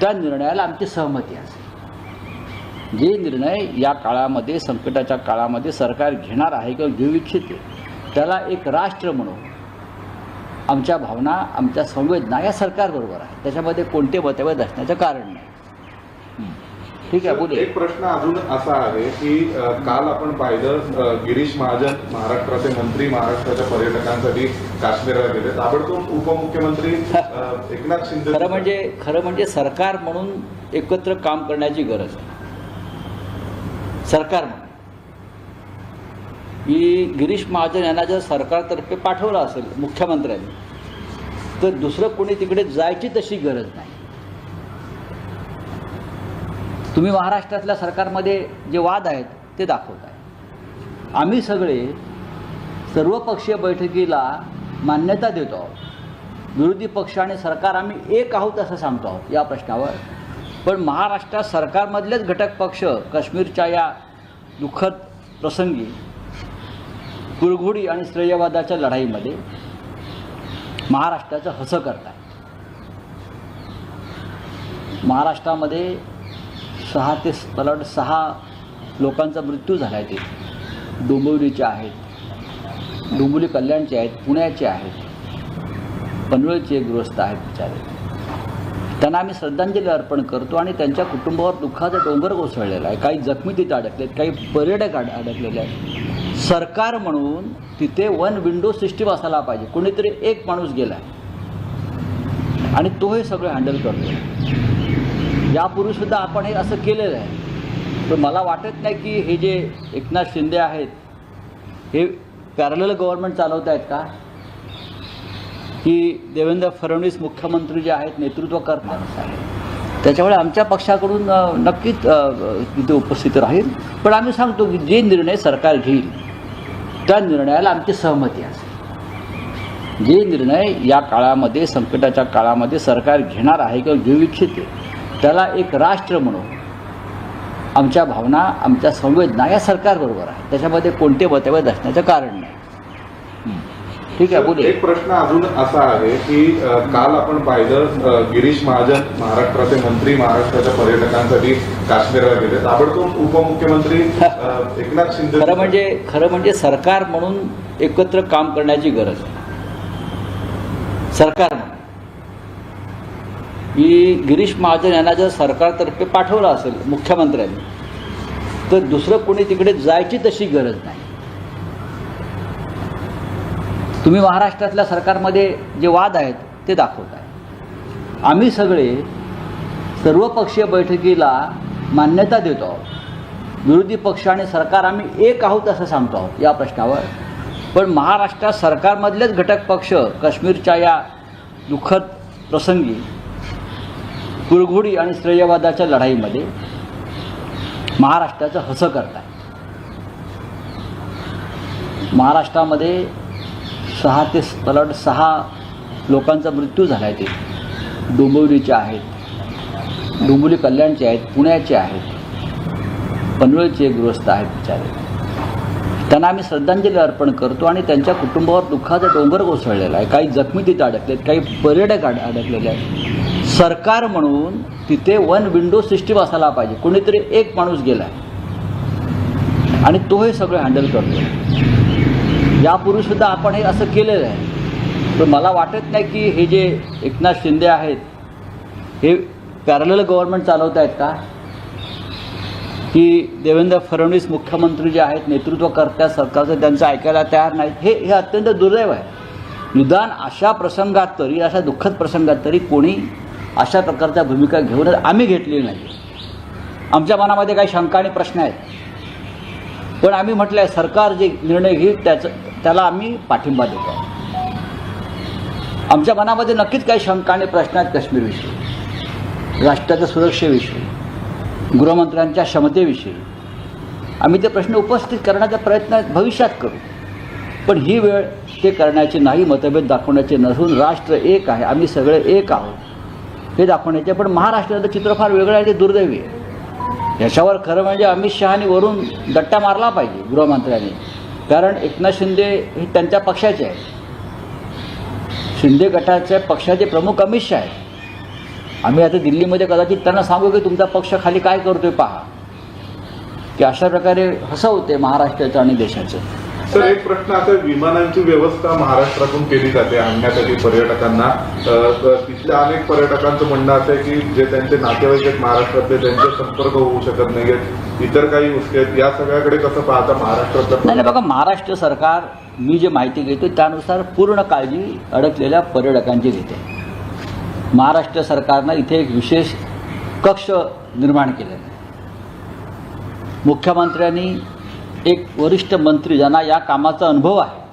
त्या निर्णयाला आमची सहमती असेल. जे निर्णय या काळामध्ये संकटाच्या काळामध्ये सरकार घेणार आहे किंवा घेऊ इच्छिते त्याला एक राष्ट्र म्हणून आमच्या भावना आमच्या संवेदना या सरकारबरोबर आहे. त्याच्यामध्ये कोणते मतभेद असण्याचं कारण नाही. ठीक आहे एक प्रश्न अजून असा आहे की काल आपण पाहिलं गिरीश महाजन महाराष्ट्राचे मंत्री महाराष्ट्राच्या पर्यटकांसाठी काश्मीरला गेले. ताबडतोब उपमुख्यमंत्री एकनाथ शिंदे खरं म्हणजे खरं म्हणजे सरकार म्हणून एकत्र काम करण्याची गरज आहे. सरकार की गिरीश महाजन यांना जर सरकारतर्फे पाठवलं असेल मुख्यमंत्र्यांनी तर दुसरं कोणी तिकडे जायची तशी गरज नाही. तुम्ही महाराष्ट्रातल्या सरकारमध्ये जे वाद आहेत ते दाखवत आहे. आम्ही सगळे सर्वपक्षीय बैठकीला मान्यता देतो आहोत. विरोधी पक्ष आणि सरकार आम्ही एक आहोत असं सांगतो आहोत या प्रश्नावर. पण महाराष्ट्रात सरकारमधलेच घटक पक्ष काश्मीरच्या या दुःखद प्रसंगी कुरघोडी आणि श्रेयवादाच्या लढाईमध्ये महाराष्ट्राचं हसं करत आहे महाराष्ट्रामध्ये सहा ते मला वाटतं सहा लोकांचा मृत्यू झाला आहे ते डोंबिवलीचे आहेत. डोंबिवली कल्याणचे आहेत पुण्याचे आहेत. पनवेलचे गृहस्थ आहेत बिचारे. त्यांना आम्ही श्रद्धांजली अर्पण करतो आणि त्यांच्या कुटुंबावर दुःखाचा डोंगर कोसळलेला आहे. काही जखमी तिथे अडकलेत काही पर्यटक अड अडकलेले आहेत. सरकार म्हणून तिथे वन विंडो सिस्टीम असायला पाहिजे. कोणीतरी एक माणूस गेला आहे आणि तो हे सगळं हँडल करतो यापूर्वीसुद्धा आपण हे असं केलेलं आहे. पण मला वाटत नाही की हे जे एकनाथ शिंदे आहेत हे पॅरल गव्हर्नमेंट चालवत आहेत का? की देवेंद्र फडणवीस मुख्यमंत्री जे आहेत नेतृत्व करतात. त्याच्यामुळे आमच्या पक्षाकडून नक्कीच तिथे उपस्थित राहील. पण आम्ही सांगतो की जे निर्णय सरकार घेईल त्या निर्णयाला आमची सहमती असेल जे निर्णय या काळामध्ये संकटाच्या काळामध्ये सरकार घेणार आहे किंवा घेऊ इच्छिते त्याला एक राष्ट्र म्हणून. आमच्या भावना आमच्या संवेदना या सरकारबरोबर आहे. त्याच्यामध्ये कोणते मतभेद असण्याचं कारण नाही. ठीक आहे बोलूया. एक प्रश्न अजून असा आहे की काल आपण पाहिलं गिरीश महाजन महाराष्ट्राचे मंत्री महाराष्ट्राच्या पर्यटकांसाठी काश्मीरला गेले. ताबडतोब उपमुख्यमंत्री एकनाथ शिंदे खरं म्हणजे खरं म्हणजे सरकार म्हणून एकत्र काम करण्याची गरज आहे. सरकार म्हणून. की गिरीश महाजन यांना जर सरकारतर्फे पाठवलं असेल मुख्यमंत्र्यांनी तर दुसरं कोणी तिकडे जायची तशी गरज नाही. तुम्ही महाराष्ट्रातल्या सरकारमध्ये जे वाद आहेत ते दाखवताय आम्ही सगळे सर्वपक्षीय बैठकीला मान्यता देतो आहोत. विरोधी पक्ष आणि सरकार आम्ही एक आहोत असं सांगतो आहोत या प्रश्नावर. पण महाराष्ट्रात सरकारमधलेच घटक पक्ष काश्मीरच्या या दुःखद प्रसंगी कुरघोडी आणि श्रेयवादाच्या लढाईमध्ये महाराष्ट्राचं हसं करतात महाराष्ट्रामध्ये सहा ते पलट सहा लोकांचा मृत्यू झाला आहे ते डोंबिवलीचे आहेत डोंबिवली कल्याणचे आहेत पुण्याचे आहेत पनवेलचे गृहस्थ आहेत बिचारे. त्यांना आम्ही श्रद्धांजली अर्पण करतो आणि त्यांच्या कुटुंबावर दुःखाचा डोंगर कोसळलेला आहे. काही जखमी तिथे अडकलेत काही पर्यटक अडकलेले आहेत. सरकार म्हणून तिथे वन विंडो सिस्टीम असायला पाहिजे. कोणीतरी एक माणूस गेला आहे आणि तो हे सगळं हँडल करतो यापूर्वीसुद्धा आपण हे असं केलेलं आहे. पण मला वाटत नाही की हे जे एकनाथ शिंदे आहेत हे पॅरल गव्हर्नमेंट चालवत आहेत का? की देवेंद्र फडणवीस मुख्यमंत्री जे आहेत नेतृत्व सरकारचं त्यांचं ऐकायला तयार नाही हे हे अत्यंत दुर्दैव आहे. निदान अशा प्रसंगात तरी अशा दुःखद प्रसंगात तरी कोणी अशा प्रकारच्या भूमिका घेऊन आम्ही घेतलेली नाही. आमच्या मनामध्ये काही शंका आणि प्रश्न आहेत. पण आम्ही म्हटलं आहे सरकार जे निर्णय घेईल त्याचं त्याला आम्ही पाठिंबा देतो. आमच्या मनामध्ये नक्कीच काही शंका आणि प्रश्न आहेत काश्मीरविषयी राष्ट्राच्या सुरक्षेविषयी गृहमंत्र्यांच्या क्षमतेविषयी. आम्ही ते प्रश्न उपस्थित करण्याचा प्रयत्न भविष्यात करू. पण ही वेळ ते करण्याची नाही मतभेद दाखवण्याचे नसून राष्ट्र एक आहे आम्ही सगळे एक आहोत. हे दाखवण्याचे पण महाराष्ट्राचं चित्र फार वेगळं आहे ते दुर्दैवी आहे. याच्यावर खरं म्हणजे अमित शहानी वरून दट्टा मारला पाहिजे गृहमंत्र्यांनी. कारण एकनाथ शिंदे हे त्यांच्या पक्षाचे आहेत. शिंदे गटाच्या पक्षाचे प्रमुख अमित शहा आहेत. आम्ही आता दिल्लीमध्ये कदाचित त्यांना सांगू की तुमचा पक्ष खाली काय करतोय पहा. की अशा प्रकारे हसवते महाराष्ट्राचं आणि देशाचं. सर एक प्रश्न आता विमानांची व्यवस्था महाराष्ट्रातून केली जाते आणण्यासाठी पर्यटकांना. तर तिथल्या अनेक पर्यटकांचं म्हणणं असं आहे की जे त्यांचे नातेवाईक आहेत महाराष्ट्रातले त्यांचे संपर्क होऊ शकत नाहीयेत इतर काही गोष्टी आहेत. या सगळ्याकडे कसं पाहता महाराष्ट्रातलं नाही बघा महाराष्ट्र सरकार मी जे माहिती घेतो त्यानुसार पूर्ण काळजी अडकलेल्या पर्यटकांची घेते. महाराष्ट्र सरकारनं इथे एक विशेष कक्ष निर्माण केलेला आहे. मुख्यमंत्र्यांनी एक वरिष्ठ मंत्री ज्यांना या कामाचा अनुभव आहे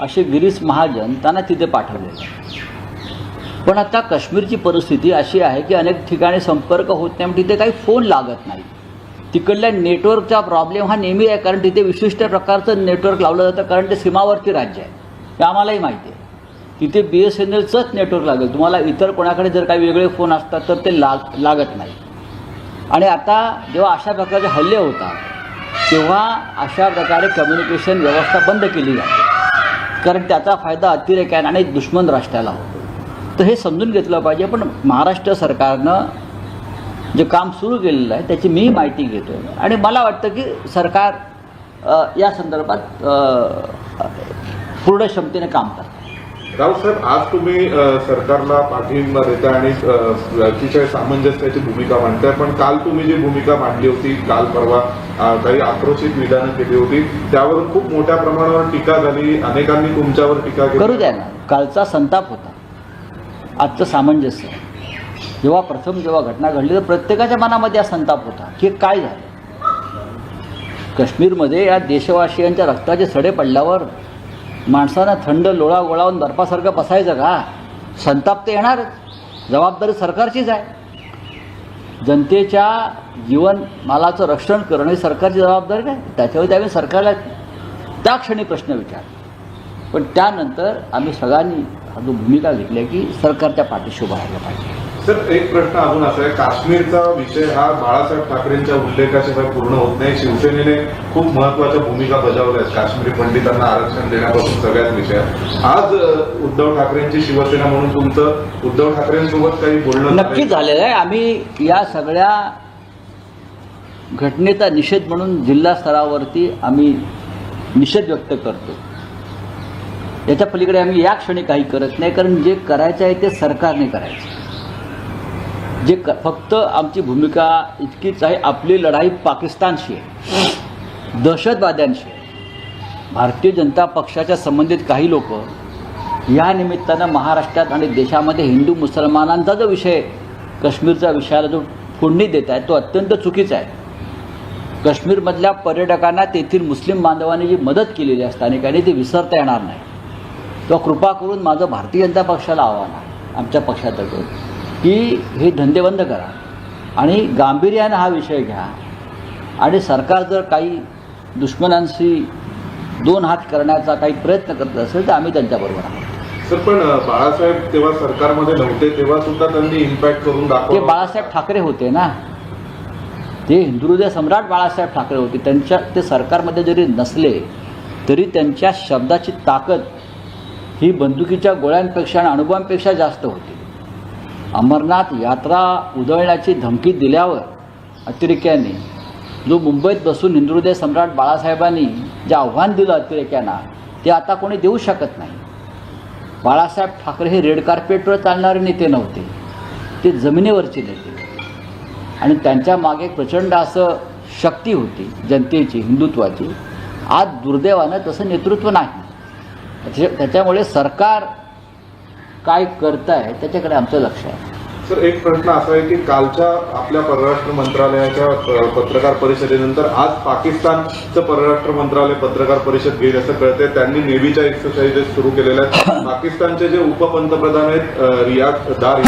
असे गिरीश महाजन त्यांना तिथे पाठवलेले पण आता काश्मीरची परिस्थिती अशी आहे की अनेक ठिकाणी संपर्क होत नाही म्हणजे तिथे काही फोन लागत नाही. तिकडल्या नेटवर्कचा प्रॉब्लेम हा नेहमी आहे कारण तिथे विशिष्ट प्रकारचं नेटवर्क लावलं जातं कारण ते सीमावर्ती राज्य आहे. हे आम्हालाही माहिती आहे. तिथे बी एस एन एलचंच नेटवर्क लागेल. तुम्हाला इतर कोणाकडे जर काही वेगळे फोन असतात तर ते लाग लागत नाही. आणि आता जेव्हा अशा प्रकारचे हल्ले होतात तेव्हा अशा प्रकारे कम्युनिकेशन व्यवस्था बंद केली जाते. कारण त्याचा फायदा अतिरेक्याने आणि दुश्मन राष्ट्राला होतो. तर हे समजून घेतलं पाहिजे. पण महाराष्ट्र सरकारनं जे काम सुरू केलेलं आहे त्याची मी माहिती घेतो आहे आणि मला वाटतं की सरकार या संदर्भात पूर्ण क्षमतेने काम करतं. राऊत साहेब आज तुम्ही सरकारला पाठिंबा देता आणि अतिशय सामंजस्याची भूमिका मांडताय. पण काल तुम्ही जी भूमिका मांडली होती काल परवा काही आक्रोशित विधानं केली होती त्यावर खूप मोठ्या प्रमाणावर टीका झाली. अनेकांनी तुमच्यावर टीका केली. करू द्या ना. कालचा संताप होता. आजचं सामंजस्य. जेव्हा प्रथम जेव्हा घटना घडली तर प्रत्येकाच्या मनामध्ये हा संताप होता की काय झालं? काश्मीरमध्ये या देशवासियांच्या रक्ताचे सडे पडल्यावर माणसानं थंड लोळा गोळावून बर्फासारखं बसायचं का? संताप तर येणारच. जबाबदारी सरकारचीच आहे. जनतेच्या जीवनमालाचं रक्षण करणं ही सरकारची जबाबदारी नाही त्याच्यावर त्यावेळी सरकारला त्या क्षणी प्रश्न विचार पण त्यानंतर आम्ही सगळ्यांनी अजून जो भूमिका घेतली आहे की सरकारच्या पाठीशी उभं राहिलं पाहिजे. सर एक प्रश्न अजून असा आहे. काश्मीरचा विषय हा बाळासाहेब ठाकरेंच्या उल्लेखाशिवाय पूर्ण होत नाही. शिवसेनेने खूप महत्त्वाच्या भूमिका बजावल्या आहेत. काश्मीरी पंडितांना आरक्षण देण्यापासून सगळ्याच विषयात. आज उद्धव ठाकरेंची शिवसेना म्हणून तुमचं उद्धव ठाकरेंसोबत काही बोलणं नक्की नक्कीच झालेलं आहे. आम्ही या सगळ्या घटनेचा निषेध म्हणून जिल्हा स्तरावरती आम्ही निषेध व्यक्त करतो. याच्या पलीकडे आम्ही या क्षणी काही करत नाही कारण जे करायचं आहे ते सरकारने करायचं जे क फक्त आमची भूमिका इतकीच आहे आपली लढाई पाकिस्तानशी आहे. दहशतवाद्यांशी आहे. भारतीय जनता पक्षाच्या संबंधित काही लोक या निमित्तानं महाराष्ट्रात आणि देशामध्ये हिंदू मुसलमानांचा जो विषय काश्मीरचा विषयाला जो फोडणी देत आहे तो अत्यंत चुकीचा आहे. काश्मीरमधल्या पर्यटकांना तेथील मुस्लिम बांधवांनी जी मदत केलेली आहे स्थानिकांनी ती विसरता येणार नाही. तो कृपा करून माझं भारतीय जनता पक्षाला आव्हान आहे आमच्या पक्षातर्फे. की हे धंदे बंद करा आणि गांभीर्यानं हा विषय घ्या. आणि सरकार जर काही दुश्मनांशी दोन हात करण्याचा काही प्रयत्न करत असेल तर आम्ही त्यांच्याबरोबर आहोत. सर पण बाळासाहेब तेव्हा सरकारमध्ये नव्हते तेव्हा सुद्धा त्यांनी इम्पॅक्ट करून ते दाखवलं बाळासाहेब ठाकरे होते ना. ते हिंदुहृदय सम्राट बाळासाहेब ठाकरे होते. त्यांच्या ते सरकारमध्ये जरी नसले तरी त्यांच्या शब्दाची ताकद ही बंदुकीच्या गोळ्यांपेक्षा आणि अणुबांपेक्षा जास्त होती. अमरनाथ यात्रा उधळण्याची धमकी दिल्यावर अतिरेक्यांनी जो मुंबईत बसून हिंदुहृदय सम्राट बाळासाहेबांनी जे आव्हान दिलं अतिरेक्यांना ते आता कोणी देऊ शकत नाही. बाळासाहेब ठाकरे हे रेड कार्पेटवर चालणारे नेते नव्हते. ते जमिनीवरचे नेते. आणि त्यांच्या मागे प्रचंड असं शक्ती होती जनतेची हिंदुत्वाची. आज दुर्दैवानं तसं नेतृत्व नाही. त्याच्या- त्याच्यामुळे सरकार काय करत आहे त्याच्याकडे आमचं लक्ष आहे. सर एक प्रश्न असा आहे की कालच्या आपल्या परराष्ट्र मंत्रालयाच्या पत्रकार परिषदेनंतर आज पाकिस्तानचं परराष्ट्र मंत्रालय पत्रकार परिषद घेईल असं कळतंय. त्यांनी नेव्हीच्या एक्सरसाइजेस सुरू केलेल्या आहेत. पाकिस्तानचे जे उपपंतप्रधान आहेत रियाज दार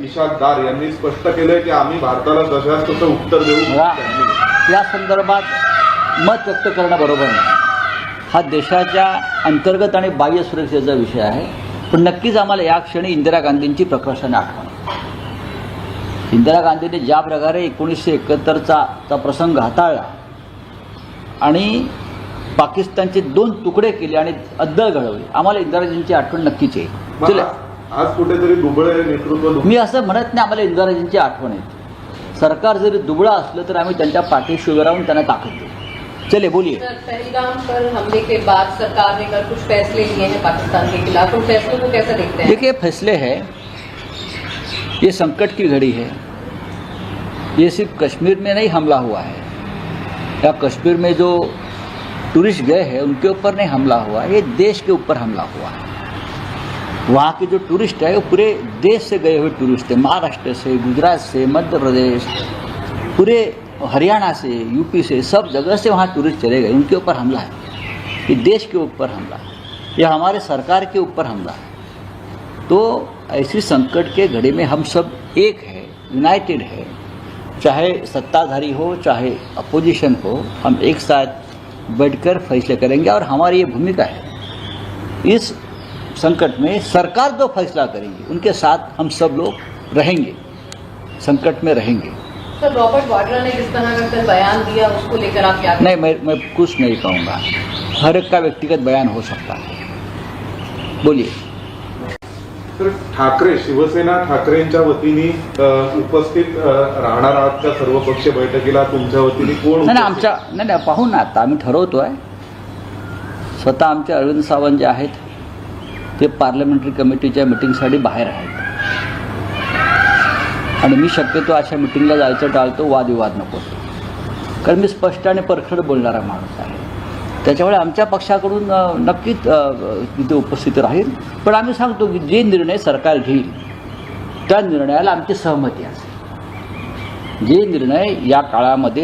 इशाद दार यांनी स्पष्ट केलंय की आम्ही भारताला जशास तसं उत्तर देऊ या संदर्भात मत व्यक्त करणं बरोबर नाही. हा देशाच्या अंतर्गत आणि बाह्य सुरक्षेचा विषय आहे. पण नक्कीच आम्हाला या क्षणी इंदिरा गांधींची प्रकर्षाने आठवण आहे. इंदिरा गांधींनी ज्या प्रकारे एकोणीसशे एकाहत्तरचा चा प्रसंग हाताळला आणि पाकिस्तानचे दोन तुकडे केले आणि अद्दळ घडवली आम्हाला इंदिराजींची आठवण नक्कीच येईल. आज कुठेतरी दुबळे नेतृत्व मी असं म्हणत नाही आम्हाला इंदिराजींची आठवण येते सरकार जरी दुबळं असलं तर आम्ही त्यांच्या पाठीशी उभे राहून त्यांना ताकद देऊ. चले बोलिए। पहलगाम पर हमले के बाद सरकार ने कल कुछ फैसले लिए हैं पाकिस्तान के खिलाफ उन फैसलों को कैसे देखते हैं? देखिए फैसले हैं ये संकट की घड़ी है। ये सिर्फ़ कश्मीर में नहीं हमला हुआ है। या कश्मीर में जो टूरिस्ट गए हैं उनके ऊपर नहीं हमला हुआ ये देश के ऊपर हमला हुआ है। वहाँ के जो टूरिस्ट है वो पूरे देश से गए हुए टूरिस्ट है महाराष्ट्र से गुजरात से मध्य प्रदेश पूरे हरियाणा से यूपी से, सब जगह से वहाँ टूरिस्ट चले गए। उनके ऊपर हमला है। ये देश के ऊपर हमला है। ये हमारे सरकार के ऊपर हमला है। तो ऐसी संकट के घड़ी में हम सब एक है यूनाइटेड है। चाहे सत्ताधारी हो, चाहे अपोजिशन हो, हम एक साथ बैठकर फैसले करेंगे और हमारी ये भूमिका है। इस संकट में सरकार जो फैसला करेंगे। उनके साथ हम सब लोग रहेंगे। संकट में रहेंगे। सर रॉबर्ट वाड्रा ने जिस तरह का कल बयान दिया उसको लेकर आप क्या नहीं मैं मैं कुछ नहीं कहूँगा। हर एक का व्यक्तिगत बयान हो सकता है। बोलिए। तर ठाकरे शिवसेना ठाकरेंच्या वतीने उपस्थित राहणार आहात का सर्वपक्षीय बैठकीला तुमच्या वतीने कोण नाही? आमच्या नाही नाही पाहू ना आता आम्ही ठरवतो आहे स्वतः आमचे अरविंद सावंत जे आहेत ते पार्लमेंटरी कमिटीच्या मिटिंगसाठी बाहेर आहेत. आणि मी शक्यतो अशा मिटिंगला जायचं टाळतो वादविवाद नको. कारण मी स्पष्ट आणि परखड बोलणारा माणूस आहे. त्याच्यामुळे आमच्या पक्षाकडून नक्कीच तिथे उपस्थित राहील. पण आम्ही सांगतो की जे निर्णय सरकार घेईल त्या निर्णयाला आमची सहमती असेल. जे निर्णय या काळामध्ये